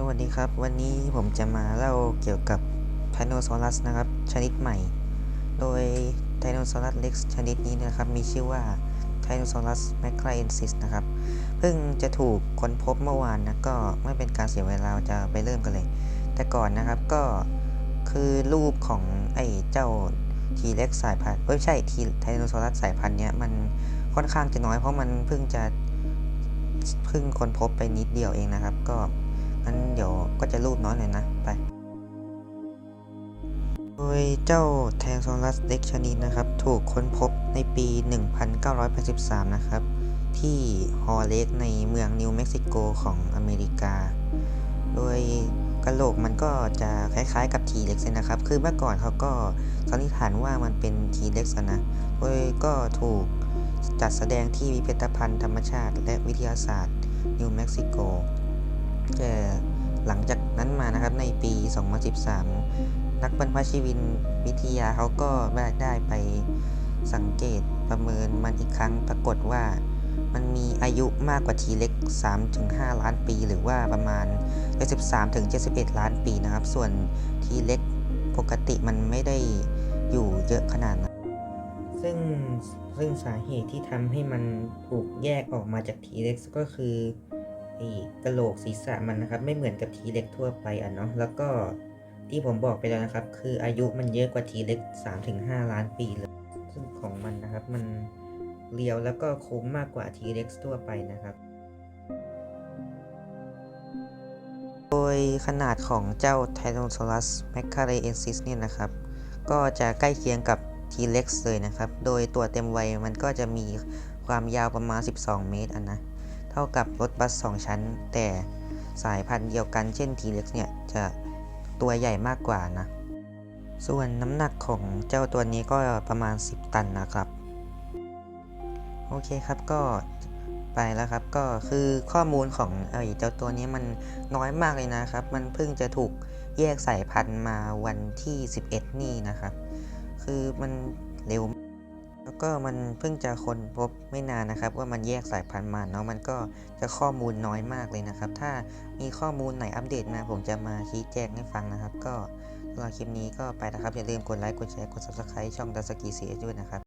สวัสดีครับ วันนี้ผมจะมาเล่าเกี่ยวกับไทโนซอรัสนะครับ ชนิดใหม่ โดยไทโนซอรัสเล็กชนิดนี้นะครับ มีชื่อว่าไทโนซอรัสแมค r าเอนซิสนะครับ เพิ่งจะถูกค้นพบเมื่อวานนะ ก็ไม่เป็นการเสียเวลาจะไปเริ่มกันเลย แต่ก่อนนะครับก็คือรูปของไอ้เจ้าทีเล็กสายพันธุ์ไม่ใช่ทีไทโนซอรัสสายพันธุ์เนี้ยมันค่อนข้างจะน้อยเพราะมันเพิ่งจะเพิ่งค้นพบไปนิดเดียวเองนะครับ ก็ งั้นเดี๋ยวก็จะรูปน้อยหน่อยนะ ไปโดยเจ้าไทโซอรัสเล็กชนิดนะครับ ถูกค้นพบในปี 1983 นะครับ ที่ฮอเลกในเมืองนิวเม็กซิโกของอเมริกา โดยกระโหลกมันก็จะคล้ายๆกับทีเล็กเลยนะครับ คือเมื่อก่อนเขาก็สันนิษฐานว่ามันเป็นทีเล็กนะ โดยก็ถูกจัดแสดงที่พิพิธภัณฑ์ธรรมชาติและวิทยาศาสตร์นิวเม็กซิโก แต่หลังจากนั้นมานะครับในปี 2013 นักบรรพชีวินวิทยาเขาก็ได้ไปสังเกตประเมินมันอีกครั้งปรากฏว่ามันมีอายุมากกว่าทีเล็ก 3-5 ล้านปี หรือว่าประมาณ 73-71 ล้านปีนะครับ ส่วนทีเล็กปกติมันไม่ได้อยู่เยอะขนาดนั้น ซึ่งซึ่งสาเหตุที่ทำให้มันถูกแยกออกมาจากทีเล็กก็คือ กระโหลกศีรษะมันนะครับ ไม่เหมือนกับทีเล็กทั่วไปอะเนาะแล้วก็ที่ผมบอกไปแล้วนะครับ คืออายุมันเยอะกว่าทีเล็ก3-5 ล้านปีเลย ซึ่งของมันนะครับมันเรียวแล้วก็โค้งมากกว่าทีเล็กทั่วไปนะครับ โดยขนาดของเจ้า Tyrannosaurus macarensis เนี่ยนะครับ ก็จะใกล้เคียงกับ T-Rex เลยนะครับ โดยตัวเต็มวัยมันก็จะมีความยาวประมาณ 12 เมตรอันนะ เท่ากับรถบัส 2 ชั้น แต่สายพันธุ์เดียวกันเช่น T-Rex เนี่ยจะตัวใหญ่มากกว่านะ ส่วนน้ำหนักของเจ้าตัวนี้ก็ประมาณ 10 ตันนะครับ โอเคครับก็ไปแล้วครับก็คือข้อมูลของไอเจ้าตัวนี้มันน้อยมากเลยนะครับ มันเพิ่งจะถูกแยกสายพันธุ์มาวันที่ 11 นี่นะครับ คือมันเร็ว แล้วก็มันเพิ่งจะค้นพบไม่นานนะครับ ว่ามันแยกสายพันธุ์มาเนาะมันก็จะข้อมูลน้อยมากเลยนะครับ ถ้ามีข้อมูลไหนอัปเดตมา ผมจะมาชี้แจงให้ฟังนะครับ ก็สำหรับคลิปนี้ก็ไปนะครับอย่าลืมกดไลค์กดแชร์กด subscribe ช่องดัสกีเสียด้วยนะครับ